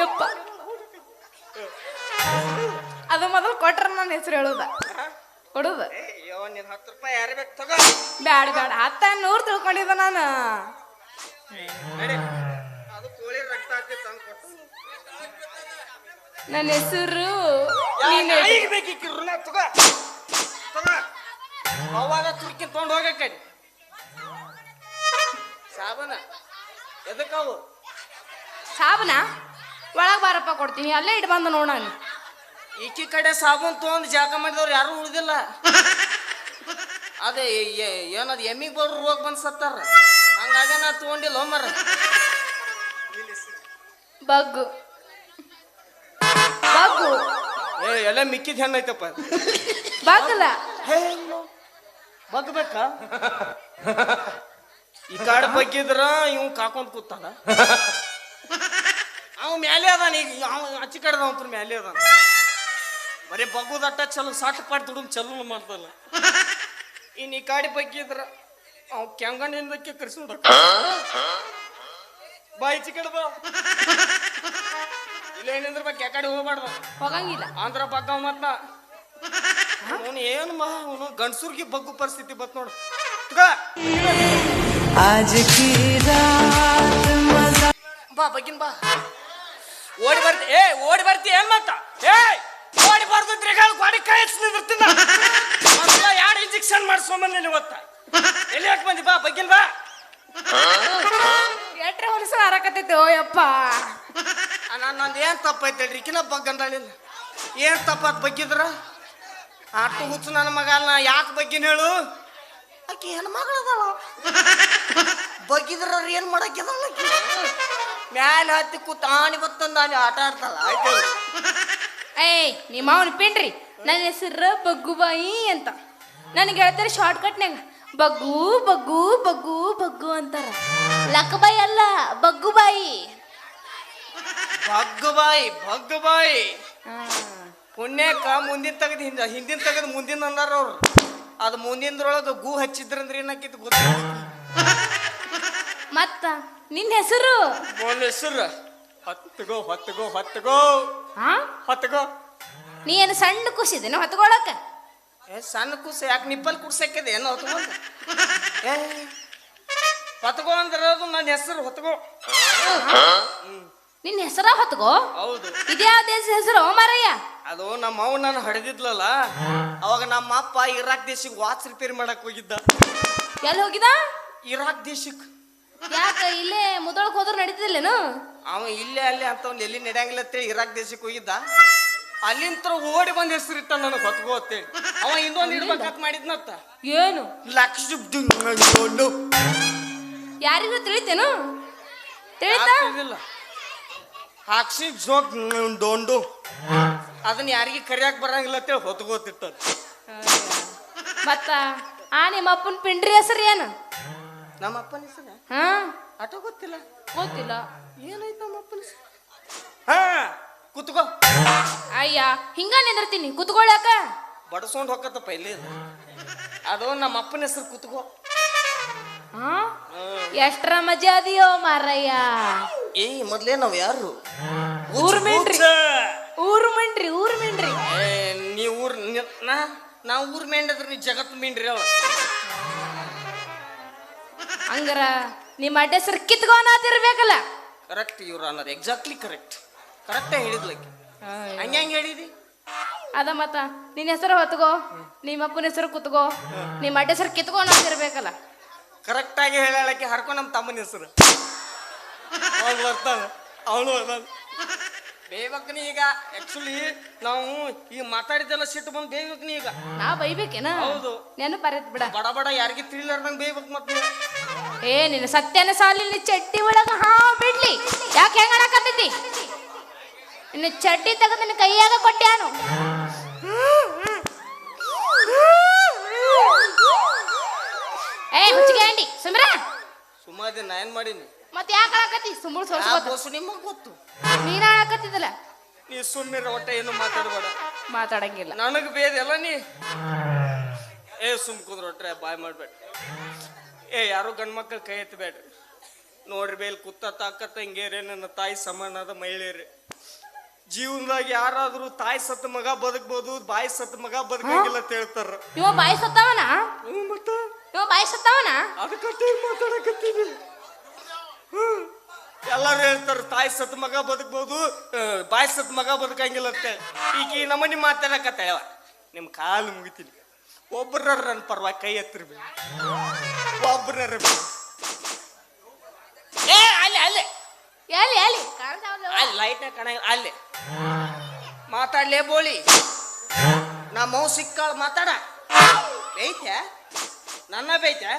ಯಪ್ಪ. ಅದು ಮೊದಲು ಕೊಟ್ರ ನನ್ನ ಹೆಸರು ಹೇಳುದ. ಕೊಡುದ? ಅಯ್ಯೋ ನೀನ್ ಹತ್ತು ರೂಪಾಯಿ ಯಾರು ಬೇಕು ತಗೋ. ಬ್ಯಾಡ ಬ್ಯಾಡ. ಹತ್ತ ನೂರು ತಿಳ್ಕೊಂಡಿದ್ದ ನಾನು. ಅದು ಕೋಳಿ ರಕ್ತ ಹಾಕಿ ತಂದು ಕೊಟ್ಟು. ನನ್ನ ಹೆಸರು. ನೀನು. ಬೇಕಿಕ್ಕಿರು ತಗೋ. ಅವಾಗ ತುರ್ಕಿ ತೊಗೊಂಡು ಹೋಗಕ್ಕೆ ಸಾಬನ. ಎದಕ್ಕವು ಸಾಬನ? ಒಳಗ ಬಾರಪ್ಪ ಕೊಡ್ತೀನಿ ಅಲ್ಲೇ ಇಟ್ಟು ಬಂದ ನೋಡ ಈಕಿ ಕಡೆ ಸಾಬೂನ್ ತಗೊಂಡು ಜಾಕ ಮಾಡಿದವ್ರು ಯಾರು ಉಳಿದಿಲ್ಲ. ಅದೇ ಏನದು ಎಮ್ಮಿಗೆ ಬರೋ ರೋಗ ಬಂದು ಸತ್ತಾರ? ಹಂಗಾಗ ನಾ ತಗೊಂಡಿಲ್ಲ ಮರ. ಬಗ್ಗು. ಬಗ್ಗು. ಏ ಎಲ್ಲ ಮಿಕ್ಕಿದ ಹೆಣ್ಣೈತಪ್ಪ. ಬಗ್ಗಲ್ಲ. ಬಗ್ಬೇಕಾ ಈ ಕಾಡು ಬಗ್ಗಿದ್ರ ಇವ್ ಕಾಕೊಂಡ್ ಕೂತಾನ. ಅವ ಮ್ಯಾಲೆ ಅದಾನ ಈಗ ಅಚ್ಚಿ ಕಡೆದ ಅವ್ರ ಮ್ಯಾಲೆ ಅದಾನ. ಬರೀ ಬಗ್ಗುದಟ್ಟ ಚಲೋ ಸಾಟ್ ಪಾಟ್ ದುಡುಮ್ ಚಲೋ ಮಾಡ್ತಾನ. ಇನ್ ಈ ಕಾಡಿ ಬಗ್ಗಿದ್ರ ಅವ್ ಕೆಂಗಣ್ಣಿಂದಕ್ಕೆ ಕರ್ಸ್ಕೊಂಡ ಬಾ ಇಚ್ಚಿ ಕಡೆ ಬಾ. ಇಲ್ಲ ಏನಂದ್ರ ಬಗ್ಗೆ ಕಡೆ ಹೋಗ್ಬಾರ್ದು? ಹೋಗಂಗಿಲ್ಲ. ಆಂಧ್ರ ಬಗ್ಗ ಮತ್ತ ಅವನು ಏನು ಮಾ ಅವನು ಗಂಡಸೂರ್ಗಿ ಬಗ್ಗು ಪರಿಸ್ಥಿತಿ ಬತ್ ನೋಡು. ಬಾ ಬಗ್ಗಿನ ಬಾ. ಓಡಿ ಬರ್ತಿ ಏ ಓಡಿ ಬರ್ತಿ ಏನ್ ಮತ್ತ? ಏ ಓಡಿ ಬರ್ದು ತ್ರಿಗಾಲ್ ಗೋಡಿ ಕೈ ಹಚ್ಚಿ ನಿಂದಿರ್ತೀನಿ? ಎರಡು ಇಂಜೆಕ್ಷನ್ ಮಾಡಿಸ್ಕೊಂಬಂದ ಬಂದಿಲ್ಲ ಗೊತ್ತ? ಎಲ್ಲಿ ಯಾಕೆ ಬಂದಿ? ಬಾ ಬಗ್ಗಿನ ಬಾ. ಎಟ್ರೆ ಹೊಲಸ ಹರಕತ್ತೈತೆ ಓಯಪ್ಪ. ನಾನು ನಂದು ಏನು ತಪ್ಪೈತೆ ಹೇಳ್ರಿ? ಕಿನ ಬಗ್ಗಂದಾಳಿಲ್ಲ. ಏನು ತಪ್ಪಾತ್ ಬಗ್ಗಿದ್ರ? ಆಟು ಹುಚ್ಚು ನನ್ನ ಮಗನ ಯಾಕೆ ಬಗ್ಗಿನ ಹೇಳು? ಆಕಿ ಹೆಣ್ಮಗಳದಾಳ ಬಗ್ಗಿದ್ರ ಏನ್ ಮಾಡಕ್ಕಿದಾಳ ಮ್ಯಾಲ ಮ್ಯಾಲೆ ಹತ್ತಿ ಕೂತಾಣಿ ಆಣಿ ಬತ್ತಂದ ಅಲ್ಲಿ ಆಟ ಆಡ್ತಾಳ. ಆಯ್ತು. ಏಯ್ ನಿಮ್ಮ ಅವನ ಪಿಂಡ್ರಿ? ನನ್ನ ಹೆಸರು ಬಗ್ಗುಬಾಯಿ ಅಂತ. ನನಗೆ ಹೇಳ್ತಾರೆ ಶಾರ್ಟ್ಕಟ್ನ್ಯಾಗ ಬಗ್ಗು ಬಗ್ಗು ಬಗ್ಗು ಬಗ್ಗು ಅಂತಾರ. ಲಕ್ಕಬಾಯಿ ಅಲ್ಲ ಬಗ್ಗುಬಾಯಿ. ಬಗ್ಗುಬಾಯಿ ಬಗ್ಗುಬಾಯಿ. ಬಗ್ಗ ಬಾಯಿ ಪುಣ್ಯಕ್ಕ ಮುಂದಿನ ತೆಗೆದು ಹಿಂದ ಹಿಂದಿನ ತೆಗೆದು ಮುಂದಿನ ಅಂದಾರ ಅವ್ರು. ಅದು ಮುಂದಿಂದ್ರೊಳಗೆ ಗೂ ಹಚ್ಚಿದ್ರಂದ್ರೆ ಏನಾಕಿತ್ತು ಗೊತ್ತ? ಮತ್ತ ನಿನ್ನ ಹೆಸರು? ಬೋಲ್ ಹೆಸರು. ಹತ್ತಗೋ ಹತ್ತುಗೋ ಹತ್ತುಗೋ. ಹಾ ಹತ್ತುಗೋ. ನೀ ಏನು ಸಣ್ಣ ಕುಸಿದೇನು ಹೊತ್ಕೊಳಕ ಏ ಸಣ್ಣ ಕುಸ ಯಾಕೆ ನಿಪ್ಪಲ್ ಕುಡ್ಸಕ್ಕಿದೆ? ಏನು ಹೊತ್ಕೊಂಡ್ ಏ ಹೊತ್ಗೋ ಅಂದ್ರೆ ಅದು ನನ್ನ ಹೆಸರು ಹೊತ್ಗೋ ನಿನ್ನ ಹೆಸರ ಹೊತ್ಕೋ ಹೌದು. ಇದ್ಯಾವ ದೇಶ ಹೆಸರು ಮಾರಯ್ಯ? ಅದು ನಮ್ಮ ಅವ್ ನಾನು ಹಡೆದಿದ್ಲಲ್ಲ? ಅವಾಗ ನಮ್ಮ ಅಪ್ಪ ಇರಾಕ್ ದೇಶಕ್ಕೆ ವಾಚ್ ರಿಪೇರಿ ಮಾಡಕ್ ಹೋಗಿದ್ದ. ಎಲ್ಲಿ ಹೋಗಿದ ಇರಾಕ್ ದೇಶಕ್ಕೆ. ಯಾಕೆ ಇಲ್ಲೇ ಮುದೊಳಕ್ ಹೋದ್ರೆ ನಡೀತಿದ್ಲೇನು? ಅವ ಇಲ್ಲೇ ಅಲ್ಲಿ ಅಂತ ಅವ್ನು ಎಲ್ಲಿ ನಡೆಯಂಗಿಲ್ಲ ಅಂತೇಳಿ ಇರಾಕ್ ದೇಶಕ್ಕೆ ಹೋಗಿದ್ದ. ಅಲ್ಲಿಂತ ಓಡಿ ಬಂದ ಹೆಸರಿಟ್ಟ ನನಗೆ ಹೊತ್ಕೋ ಅಂತೇಳಿ ಅವ ಇನ್ನೊಂದು ಇಡ್ಬೇಕಂತ ಮಾಡಿದ್ನತ್ತ ಏನು? ಲಕ್ಷ ಯಾರಿಗೂ ತಿಳಿತೇನು? ತಿಳಿತಾ? ಹಾಕ್ಸಿ ಜೋಕ್ ಡೊಂಡು ಅದನ್ನ ಯಾರಿಗೆ ಕರಿಯಾಕ್ ಬರಂಗಿಲ್ಲ ಅಂತೇಳಿ ಹೊತ್ಕೋತಿತ್ತ ಮತ್ತ ಆ ನಿಮ್ಮ ಅಪ್ಪನ ಪಿಂಡ್ರಿ ಹೆಸರು ಏನು? ನಮ್ಮ ಅಪ್ಪನ ಹೆಸರು? ಹಾ? ಆಟೋ ಗೊತ್ತಿಲ್ಲ. ಗೊತ್ತಿಲ್ಲ. ಏನಾಯ್ತು ನಮ್ಮ ಅಪ್ಪನ ಹೆಸರು? ಹಾ. ಕುತ್ಕೋ. ಅಯ್ಯ ಹಿಂಗ ನಿಂದಿರ್ತೀನಿ. ಕುತ್ಕೊಳಕ ಬಡಸ್ಕೊಂಡು ಹೋಗತ್ತಪ್ಪ ಇಲ್ಲಿ. ಅದು ನಮ್ಮ ಅಪ್ಪನ ಹೆಸರು ಕುತ್ಕೋ. ಹಾ? ಎಷ್ಟರ ಮಜಾ ಅದಿಯೋ ಮಾರಯ್ಯ. ಏ ಮೊದ್ಲೇ ನಾವ್ ಯಾರು? ಊರ್ ಮೇನ್ರಿ ಊರ್ ಮಂಡ್ರಿ ಊರು ಮಿಂಡ್ರಿ. ಏ ನೀ ಊರ್ ನಿ- ನಾ ನಾ ಊರ್ ಮೇಂಡದ್ರ ನೀ ಜಗತ್ ಮೀನ್ರಿ ಅವ. ಹಂಗಾರ ನಿಮ್ಮ ಅಡ್ಡ ಹೆಸರು ಕಿತ್ಕೋನಾತಿರ್ಬೇಕಲ್ಲ ಕರೆಕ್ಟ್ ಇವ್ರು ಅನ್ನೋದು ಎಕ್ಸಾಕ್ಟ್ಲಿ ಕರೆಕ್ಟ್ ಕರೆಕ್ಟೇ ಹೇಳಿದ್ಲಕ್ಕೆ ಹಂಗೆ ಹೆಂಗೆ ಹೇಳಿದಿ? ಅದ ಮತ್ತ ನಿನ್ನ ಹೆಸರು ಹೊತ್ಕೋ ನಿಮ್ಮ ಅಪ್ಪನ ಹೆಸರು ಕುತ್ಕೋ ನಿಮ್ಮ ಅಡ್ಡ ಹೆಸರು ಕಿತ್ಕೋನಾತಿರ್ಬೇಕಲ್ಲ ಕರೆಕ್ಟಾಗಿ ಹೇಳಕ್ಕೆ ಹರ್ಕೊ ನಮ್ಮ ತಮ್ಮನ ಹೆಸರು. ಅವ್ನು ಬರ್ತಾನ ಅವನು ಬರ್ತಾನ ಬೇಯ್ಬೇಕನಿ ಈಗ ಆಕ್ಚುಲಿ ನಾವು ಈಗ ಮಾತಾಡಿದ್ದೆಲ್ಲ ಸಿಟ್ಟು ಬಂದು ಬೇಯ್ಬೇಕನಿ ಈಗ. ನಾ ಬೈಬೇಕೇನ? ಹೌದು. ನೆನಪು ಬರತ್ ಬಿಡ. ಬಡ ಬಡ ಯಾರಿಗೆ ತಿಳಿಲಾರ್ದಂಗೆ ಬೇಯ್ಬೇಕು ಮತ್ತೆ ಏ ನಿನ್ನ ಸತ್ಯನ ಸಾಲಿನ ಚಟ್ಟಿ ಒಳಗ ಹಾ ಬಿಡ್ಲಿ. ಯಾಕೆ ಹೆಂಗ ಅಣಕತ್ತಿದ್ದಿ? ನಿನ್ನ ಚಟ್ಟಿ ತೆಗೆದು ನಿನ್ನ ಕೈಯಾಗ ಕೊಟ್ಟ್ಯಾನು ಏ ಹುಚ್ಚಿಗೆ ಅಂಡಿ ಸುಮ್ರ. ಸುಮಾರು ನಾ ಏನ್ ಮಾಡೀನಿ. ಮತ್ತೆ ಯಾಕೆ ಆಕತಿ ಸುಮ್ಮನೆ ಯಾ ಸೋರ್ಸ್ಕೊತ ಬೋಸು ನಿಮಗೆ ಗೊತ್ತು? ನೀನ ಆಕತ್ತಿದ್ದಲ್ಲ ನೀ ಸುಮ್ಮನೆ ಒಟ್ಟೆ ಏನು ಮಾತಾಡಬೇಡ. ಮಾತಾಡಂಗಿಲ್ಲ. ನನಗೆ ಬೇದಲ್ಲ ನೀ? ಏ ಸುಮ್ ಕುಂದ್ರ ಒಟ್ರೆ ಬಾಯ್ ಮಾಡ್ಬೇಡ. ಏ ಯಾರು ಗಂಡ್ ಮಕ್ಳು ಕೈ ಎತ್ತಬೇಡ್ರಿ ನೋಡ್ರಿ ಬೇಲ್ ಕುತ್ತ ತಾಕತ್ತ ಹಿಂಗೇರಿ ನನ್ನ ತಾಯಿ ಸಮಾನದ ಮಹಿಳೆಯರೇ ಜೀವನದಾಗ ಯಾರಾದ್ರೂ ತಾಯಿ ಸತ್ತ ಮಗ ಬದುಕ್ಬೋದು ಬಾಯಿ ಸತ್ತ ಮಗ ಬದುಕಂಗಿಲ್ಲ ಅಂತ ಹೇಳ್ತಾರ. ಇವ ಬಾಯಿ ಸತ್ತವನ? ಹ್ಞೂ ಮತ್ತ. ಇವ ಬಾಯಿ ಸತ್ತವನ? ಅದಕ್ಕೆ ಮಾತಾಡಕತ್ತೀನಿ. ಎಲ್ಲಾರು ಹೇಳ್ತಾರೆ ತಾಯಿ ಸತ್ ಮಗ ಬದುಕ್ಬೋದು. ಬಾಯಿ ಸತ್ ಮಗ ಬದುಕಂಗಿಲ್ಲ ಅಂತ. ಈಗ ಈ ನಮ್ಮನಿ ಮಾತಾಡಕತ್ತೇವ ನಿಮ್ಮ ಕಾಲು ಮುಗಿತೀನಿ. ಒಬ್ಬರ ನನ್ನ ಪರವಾಗಿ ಕೈ ಎತ್ತಿರ್ಬೇಕು. ಒಬ್ಬರ ಏ ಅಲ್ಲಿ ಅಲ್ಲೇ. ಎಲ್ಲಿ ಎಲ್ಲಿ? ಕಾಣ್ತಾವಲ್ಲ. ಅಲ್ಲಿ ಲೈಟ್ ಕಣ ಅಲ್ಲಿ. ಮಾತಾಡ್ಲೇ ಬೋಳಿ. ನಮ್ಮ ಮೌ ಸಿಕ್ಕಾಳ ಮಾತಾಡ. ಬೈತ್ಯ ನನ್ನ ಬೇಯ್ತ್ಯಾ?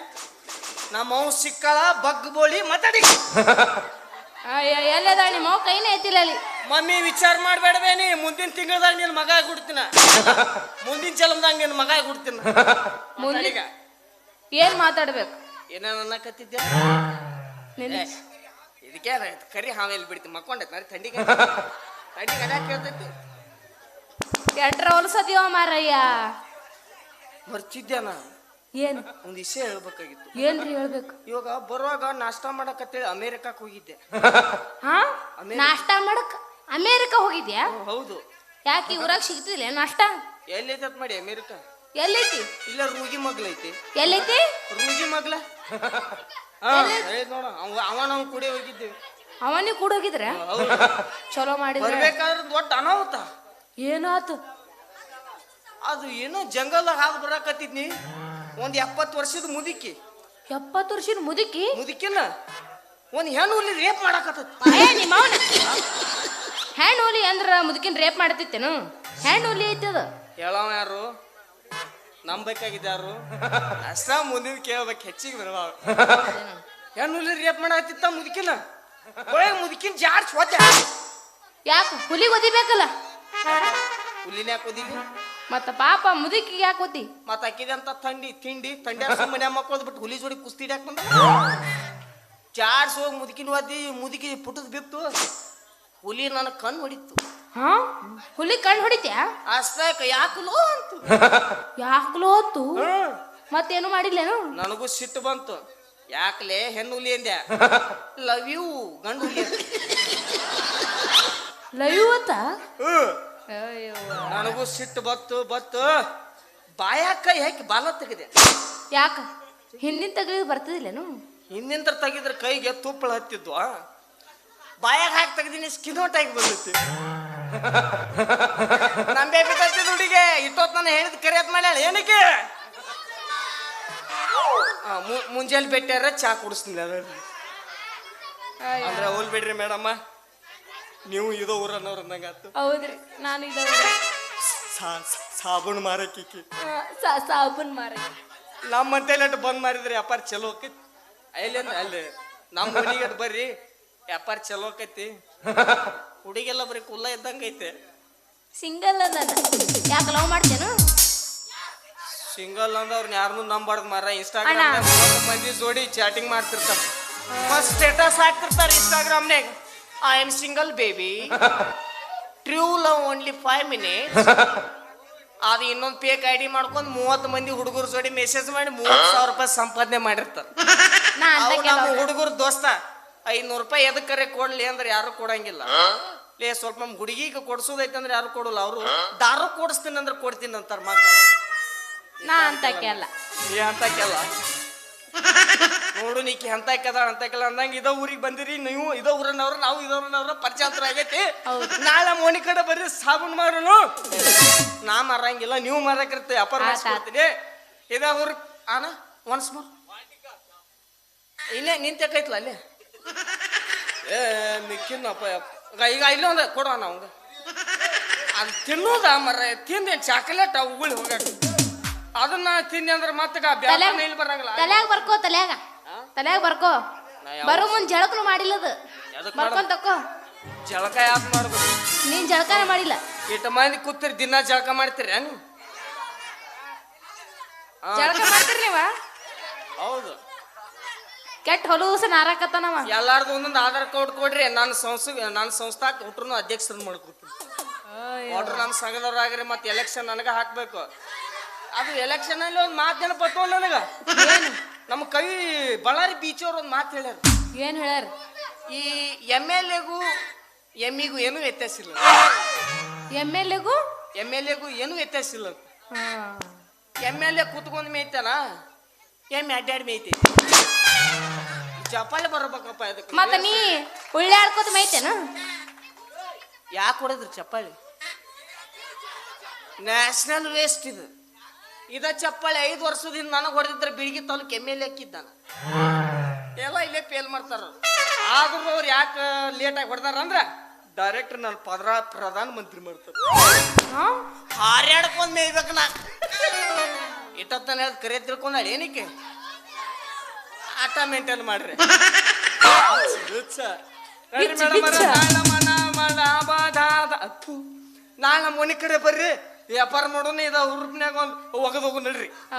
ನಮ್ಮ ಸಿಕ್ಕಳ ಬಗ್ಬೋಳಿ ಬಗ್ ಬೋಳಿ ಮಾತಾಡಿ. ಅಯ್ಯ ಎಲ್ಲದ ನಿಮ್ಮ ಅವ್ವ ಕೈನೇ ಐತಿಲ್ಲ ಅಲ್ಲಿ. ಮಮ್ಮಿ ವಿಚಾರ ಮಾಡ್ಬೇಡವೇನಿ ಮುಂದಿನ ತಿಂಗಳದಾಗ ನಿನ್ನ ಮಗ ಕೊಡ್ತೀನ ಮುಂದಿನ ಜಲಮದಾಗ ನಿನ್ನ ಮಗ ಕೊಡ್ತೀನ ಮುಂದಿನ ಈಗ ಏನ್ ಮಾತಾಡ್ಬೇಕು? ಏನೇನ ಅನ್ನಕತ್ತಿದ್ದೆ ನಿನ್ನ ಇದಕ್ಕೆ ಕರಿ ಹಾವೇಲಿ ಬಿಡ್ತೀನಿ ಮಕ್ಕೊಂಡೈತೆ ನಡಿ ಥಂಡಿಗೆ ಥಂಡಿಗೆ ಅಡ್ಯಾಕ್ ಕೇಳ್ತೈತಿ. ಎಟ್ರ ಹೊಲಸದಿಯೋ ಮಾರಯ್ಯ? ಮರ್ತಿದ್ದೆ ನಾ ಏನ್? ಒಂದ್ ವಿಷಯ ಹೇಳ್ಬೇಕಾಗಿತ್ತು. ಏನ್ರಿ ಹೇಳ್ಬೇಕು? ಇವಾಗ ಬರುವಾಗ ನಾಷ್ಟಾ ಮಾಡಕತ್ತೇಳಿ ಅಮೇರಿಕಾಕ್ ಹೋಗಿದ್ದೆ. ಹಾ? ನಾಷ್ಟ ಮಾಡಕ್ ಅಮೇರಿಕಾ ಹೋಗಿದ್ಯಾ? ಹೌದು. ಯಾಕೆ ಊರಾಗ ಸಿಗ್ತಿಲ್ಲ ನಾಷ್ಟ? ಎಲ್ಲೈತೆ ಅಂತ ಮಾಡಿ ಅಮೇರಿಕಾ? ಎಲ್ಲೈತಿ? ಇಲ್ಲ ರೂಗಿ ಮಗ್ಲೈತಿ ಎಲ್ಲೈತಿ? ರೂಗಿ ಮಗ್ಲ? ಹಾ ಹೇಳಿದ್ ನೋಡ ಅವ ಅವ ನಾವು ಕುಡಿ ಹೋಗಿದ್ದೀವಿ ಅವನಿಗೆ ಕೂಡ ಹೋಗಿದ್ರ? ಹೌದು. ಚಲೋ ಮಾಡಿದ್ರ. ಬರ್ಬೇಕಾದ್ರೆ ದೊಡ್ಡ ಅನಾಹುತ. ಏನಾತು? ಅದು ಏನೋ ಜಂಗಲ್ದಾಗ ಹಾದು ಬರಾಕತ್ತಿದ್ನಿ. ಒಂದ್ ಎಪ್ಪತ್ತು ವರ್ಷದ ಮುದುಕಿ. ಎಪ್ಪತ್ತು ವರ್ಷದ ಮುದುಕಿ? ಮುದುಕಿನ ಒಂದ್ ಹೆಣ್ಣು ಹುಲಿ ರೇಪ್ ಮಾಡಾಕತ್ತತ್ ಏ ನಿಮ್ಮ ಅವನ? ಹ್ಯಾಂಡ್ ಹುಲಿ ಅಂದ್ರ ಮುದುಕಿನ ರೇಪ್ ಮಾಡ್ತಿತ್ತೇನು? ಹ್ಯಾಂಡ್ ಹುಲಿ ಐತಿ ಅದು. ಹೇಳವ ಯಾರು? ನಂಬೇಕಾಗಿದ್ದ ಯಾರು? ಅಷ್ಟ ಮುಂದಿನ ಕೇಳ್ಬೇಕು ಹೆಚ್ಚಿಗೆ ಬರುವ ಹೆಣ್ಣು ಹುಲಿ ರೇಪ್ ಮಾಡಾಕತ್ತಿತ್ತ ಮುದುಕಿನ? ಒಳಗೆ ಮುದುಕಿನ ಜಾಡ್ಸ್ ಹೋದ ಯಾಕೆ ಹುಲಿಗೆ ಒದಿಬೇಕಲ್ಲ? ಯಾಕೆ ಓದಿಲಿ ಮತ್ತ ಪಾಪ ಮುದುಕಿಗೆ ಯಾಕೆ ಓದಿ ಮತ್ತ ಅಕ್ಕಿದಂತ ಥಂಡಿ ತಿಂಡಿ ಥಂಡಿ ಸುಮ್ಮನೆ ಮಕ್ಕಳು ಬಿಟ್ಟು ಹುಲಿ ಜೋಡಿ ಕುಸ್ತಿ ಹಿಡ್ಯಾಕ ಬಂದ. ಚಾಡ್ಸ್ ಹೋಗಿ ಮುದುಕಿನ ಒದ್ದಿ ಮುದುಕಿ ಪುಟದ್ ಬಿತ್ತು. ಹುಲಿ ನನ್ನ ಕಣ್ಣು ಹೊಡಿತು ಹಾ? ಹುಲಿ ಕಣ್ಣು ಹೊಡಿತ್ಯಾ? ಅಷ್ಟಕ ಯಾಕಲೋ ಅಂತ? ಯಾಕಲೋ ಹೊತ್ತು ಮತ್ತೇನು ಮಾಡಿಲ್ಲೇನು? ನನಗೂ ಸಿಟ್ಟು ಬಂತು. ಯಾಕಲೇ ಹೆಣ್ಣು ಹುಲಿ ಅಂದ್ಯಾ? ಲವ್ ಯು ಗಂಡು ಹುಲಿ ಲವ್ ಯು ಅಂತ. ನನಗೂ ಸಿಟ್ಟು ಬತ್ತು ಬತ್ತು. ಬಾಯಾಕ ಕೈ ಹಾಕಿ ಬಾಲ ತೆಗೆದೆ. ಯಾಕ? ಹಿಂದಿನ ತಗಲಿದ್ ಬರ್ತದಿಲ್ಲೇನು? ಹಿಂದಿಂತ ತೆಗೆದ್ರೆ ಕೈಗೆ ತುಪ್ಪಳ ಹತ್ತಿದ್ವು ಬಾಯಾಗ ಹಾಕಿ ತೆಗ್ದಿನಿ ಸ್ಕಿನ್ ಆಗಿ ಬಂದೈತಿ. ನಂಬೆ ಬಿದ್ದೈತಿ ಹುಡುಗೆ ಇಟ್ಟೊತ್ತು ನಾನು ಹೇಳಿದ ಕರೆಯತ್ ಮಾಡ್ಯಾಳ ಏನಕ್ಕೆ? ಮುಂಜಾನೆ ಬೆಟ್ಟಾರ ಚಾ ಕುಡಿಸ್ತೀನಿ ಅದ್ರಲ್ಲಿ. ಅಂದ್ರೆ ಹೋಲ್ ಬಿಡ್ರಿ ಮೇಡಮ್ಮ. ನೀವು ಇದೋ ಊರನ್ನವ್ರ ಅಂದಂಗಾತು ಹೌದ್ರಿ ನಾನು ಇದ ಸಾಬೂನ್ ಮಾರಕ್ಕಿಕ್ಕಿ ಸಾಬೂನ್ ಮಾರ ನಮ್ಮ ಮಂತೆ ಬಂದ್ ಮಾರಿದ್ರಿ ವ್ಯಾಪಾರ ಚಲೋ ಆಕೈತಿ. ಅಲ್ಲಿ ಅಲ್ಲಿ ನಮ್ಮ ಮನಿಗೆ ಬರ್ರಿ ವ್ಯಾಪಾರ ಚಲೋ ಆಕೈತಿ. ಹುಡುಗೆಲ್ಲ ಬರೀ ಕುಲ್ಲ ಇದ್ದಂಗ ಐತೆ. ಸಿಂಗಲ್ ಯಾಕೆ ಲವ್ ಮಾಡ್ತೇನು? ಸಿಂಗಲ್ ಅಂದವ್ರನ್ನ ಯಾರನ್ನೂ ನಂಬಾರ್ದು ಮಾರ ಇನ್ಸ್ಟಾಗ್ರಾಮ್ ಮಂದಿ ಜೋಡಿ ಚಾಟಿಂಗ್ ಮಾಡ್ತಿರ್ತಾರೆ. ಫಸ್ಟ್ ಸ್ಟೇಟಸ್ ಹಾಕ್ತಿರ್ತಾರ ಇನ್ಸ್ಟಾಗ್ರಾಮ್ನಾಗ I am single baby true love only five minutes ಅದು ಇನ್ನೊಂದು ಪೇಕ್ ಐ ಡಿ ಮಾಡ್ಕೊಂಡು ಮೂವತ್ತು ಮಂದಿ ಹುಡುಗರು ಜೋಡಿ ಮೆಸೇಜ್ ಮಾಡಿ ಮೂವತ್ತು ಸಾವಿರ ರೂಪಾಯಿ ಸಂಪಾದನೆ ಮಾಡಿರ್ತಾರೆ. ನಮ್ಮ ಹುಡುಗರು ದೋಸ್ತ ಐನೂರು ರೂಪಾಯಿ ಎದಕ್ಕರೆ ಕೊಡ್ಲಿ ಅಂದ್ರೆ ಯಾರು ಕೊಡಂಗಿಲ್ಲ. ಲೇ ಸ್ವಲ್ಪ ನಮ್ಮ ಹುಡುಗಿಗೆ ಕೊಡ್ಸೋದೈತೆ ಅಂದ್ರೆ ಯಾರು ಕೊಡಲ್ಲ. ಅವರು ದಾರು ಕೊಡಿಸ್ತೀನಿ ಅಂದ್ರೆ ಕೊಡ್ತೀನಿ ಅಂತಾರೆ ಮಕ್ಕಳು ನಾ ಅಂತಕ್ಕೆ ಅಲ್ಲ ನೀ ಅಂತಕ್ಕೆಲ್ಲ ನೋಡು ನೀಕಿ ಅಂತ ಅಂತಕಲ್ಲ ಅಂದಂಗ ಇದ ಊರಿಗೆ ಬಂದಿರಿ ನೀವು ಇದ ಊರನವ್ರ ನಾವು ಇದವ್ರನವ್ರ ಪರಿಚಯ ಆಗೈತಿ. ನಾಳೆ ಮೋನಿ ಕಡೆ ಬರ್ರಿ ಸಾಬೂನ್ ಮಾರೋನು ನಾ ಮಾರಂಗಿಲ್ಲ ನೀವು ಮಾರಕಿರ್ತೆ ವ್ಯಾಪಾರ ಮಾಡ್ತೀನಿ ಇದ ಊರ್ ಆನ ಒನ್ಸ್ ಮೋರ್ ಇಲ್ಲೇ ನಿಂತಕೈತ್ಲ ಅಲ್ಲೇ? ಏ ಮಿಕ್ಕಿನಪ್ಪ. ಈಗ ಇಲ್ಲೇ ಒಂದ ಕೊಡೋಣ ಅವಂಗ. ಅದು ತಿನ್ನೋದ ಮರ ತಿಂದೆ ಚಾಕ್ಲೇಟ್ ಉಗುಳಿ ಹೋಗಾಕ ಅದನ್ನ ತಿನ್ನಿ ಅಂದ್ರೆ ಮತ್ತೆ ಇಲ್ಲಿ ಬರಂಗಿಲ್ಲ. ತಲೆಯಾಗ ಬರ್ಕೋ ತಲ್ಯಾಗ. ತಲ್ಯಾಗ ಬರ್ಕೋ. ಬರೋ ಮುಂದ್ ಜಳಕನು ಮಾಡಿಲ್ಲ ಅದು ಬರ್ಕೊಂಡ್ ತಕೋ. ಜಳಕ ಯಾಕೆ ಮಾಡ್ಬೇಕು ನೀನ್ ಜಳಕ ಮಾಡಿಲ್ಲ. ಇಟ್ಟು ಮಂದಿ ಕೂತಿರಿ ದಿನ ಜಳಕ ಮಾಡ್ತೀರ ನೀವು ಜಳಕ ಮಾಡ್ತೀರಿ ನೀವ? ಹೌದು. ಕೆಟ್ಟ ಹೊಲೂಸ ನಾರಾಕತ್ತಾನವ. ಎಲ್ಲಾರ್ದು ಒಂದೊಂದು ಆಧಾರ್ ಕಾರ್ಡ್ ಕೊಡ್ರಿ ನನ್ನ ಸಂಸ್ಥೆ ನನ್ನ ಸಂಸ್ಥಾಕ್ ಹುಟ್ರು ಅಧ್ಯಕ್ಷರನ್ನ ಮಾಡ್ಕೊತೀನಿ ಒಟ್ರು ನಮ್ಮ ಸಂಘದವ್ರಾಗ್ರಿ ಮತ್ತೆ ಎಲೆಕ್ಷನ್ ನನಗೆ ಹಾಕ್ಬೇಕು. ಅದು ಎಲೆಕ್ಷನ್ ಅಲ್ಲಿ ಒಂದು ಮಾತು ನೆನಪತ್ತು ನನಗ. ನಮ್ಮ ಕವಿ ಬಳ್ಳಾರಿ ಬೀಚವ್ರು ಒಂದು ಮಾತು ಹೇಳ್ಯಾರ. ಏನ್ ಹೇಳ್ಯಾರ? ಈ ಎಂ ಎಲ್ ಎಗೂ ಎಮ್ಮಿಗೂ ಏನು ವ್ಯತ್ಯಾಸ ಇಲ್ಲ. ಎಂ ಎಲ್ ಎಗೂ? ಎಂ ಎಲ್ ಎಗೂ ಏನು ವ್ಯತ್ಯಾಸ ಇಲ್ಲ. ಎಂ ಎಲ್ ಎ ಕೂತ್ಕೊಂಡ್ ಮೇಯ್ತಾನ? ಎಂ ಅಡ್ಡಾಡಿ ಮೇಯ್ತೈತಿ. ಜಪಾಲ ಬರ್ಬೇಕಪ್ಪ ಅದಕ್ಕೆ. ಮತ್ತ ನೀ ಉಳ್ಳಾಡ್ಕೋತ ಮೈತೇನ ಯಾಕೆ ಹೊಡೆದ್ರಿ ಚಪ್ಪಾಳಿ? ನ್ಯಾಷನಲ್ ವೇಸ್ಟ್ ಇದು. ಇದ ಚಪ್ಪಾಳಿ ಐದು ವರ್ಷದಿಂದ ನನಗೆ ಹೊಡೆದಿದ್ರೆ ಬಿಳಿಗಿ ತಾಲೂಕು ಎಂ ಎಲ್ ಹಾಕಿದ್ದಾನ. ಎಲ್ಲ ಇಲ್ಲೇ ಫೇಲ್ ಮಾಡ್ತಾರ. ಆದ್ರೂ ಅವ್ರು ಯಾಕೆ ಲೇಟಾಗಿ ಹೊಡೆದಾರ ಅಂದ್ರ ಡೈರೆಕ್ಟ್ ನನ್ನ ಪದ್ರ ಪ್ರಧಾನ ಮಂತ್ರಿ ಮಾಡ್ತಾರೆ. ಹಾರ್ಯಾಡ್ಕೊಂಡ್ ಮೇಯ್ಬೇಕು ನಾ. ಇಟ್ಟತ್ತನ ಹೇಳಿ ಕರೆ ತಿಳ್ಕೊಂಡ ಏನಕ್ಕೆ? ಆಟ ಮೇಂಟೈನ್ ಮಾಡ್ರಿ. ನಾಳೆ ನಮ್ಮ ಮನೆ ಕಡೆ ಬರ್ರಿ. ವ್ಯಾಪಾರ ಮಾಡೋಣ ಇದ ಹುರುಪ್ನ್ಯಾಗ ಒಂದು ಒಗದ್ ಹೋಗು ನಡ್ರಿ. ಆ,